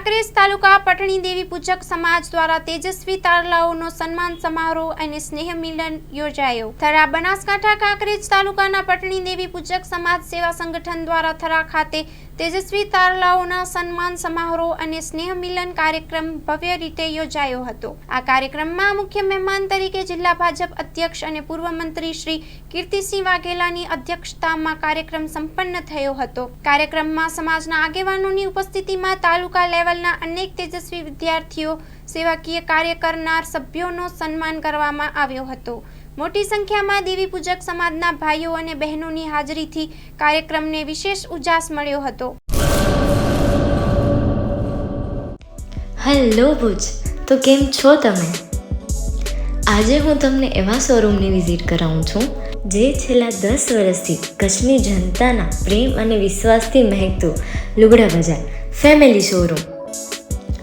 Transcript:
કાંકરેજ તાલુકા પટણી દેવી પૂજક સમાજ દ્વારા તેજસ્વી તારલાઓનો સન્માન સમારોહ અને સ્નેહ મિલન યોજાયો થરા બનાસકાંઠા કાંકરેજ તાલુકાના પટણી દેવી પૂજક સમાજ સેવા સંગઠન દ્વારા થરા ખાતે તેજસ્વી તારલાઓના સન્માન સમારોહ અને સ્નેહ મિલન કાર્યક્રમ ભવ્ય રીતે યોજાયો હતો. આ કાર્યક્રમમાં મુખ્ય મહેમાન તરીકે જિલ્લા ભાજપ અધ્યક્ષ અને પૂર્વ મંત્રી શ્રી કીર્તિસિંહ વાઘેલાની અધ્યક્ષતામાં કાર્યક્રમ સંપન્ન થયો હતો. કાર્યક્રમમાં સમાજના આગેવાનોની ઉપસ્થિતિમાં તાલુકા લેવલના અનેક તેજસ્વી વિદ્યાર્થીઓ, સેવાકીય કાર્ય કરનાર સભ્યોનો સન્માન કરવામાં આવ્યો હતો. મોટી સંખ્યામાં દેવી પૂજક સમાજના ભાઈઓ અને બહેનોની હાજરીથી કાર્યક્રમને વિશેષ ઉજાસ મળ્યો હતો. હેલો ભુજ, તો કેમ છો તમે? આજે હું તમને એવા શોરૂમની વિઝિટ કરાવું છું, જે છેલ્લા દસ વર્ષથી કચ્છની જનતાના પ્રેમ અને વિશ્વાસથી મહેકતું લુગડા બજાર, ફેમિલી શોરૂમ.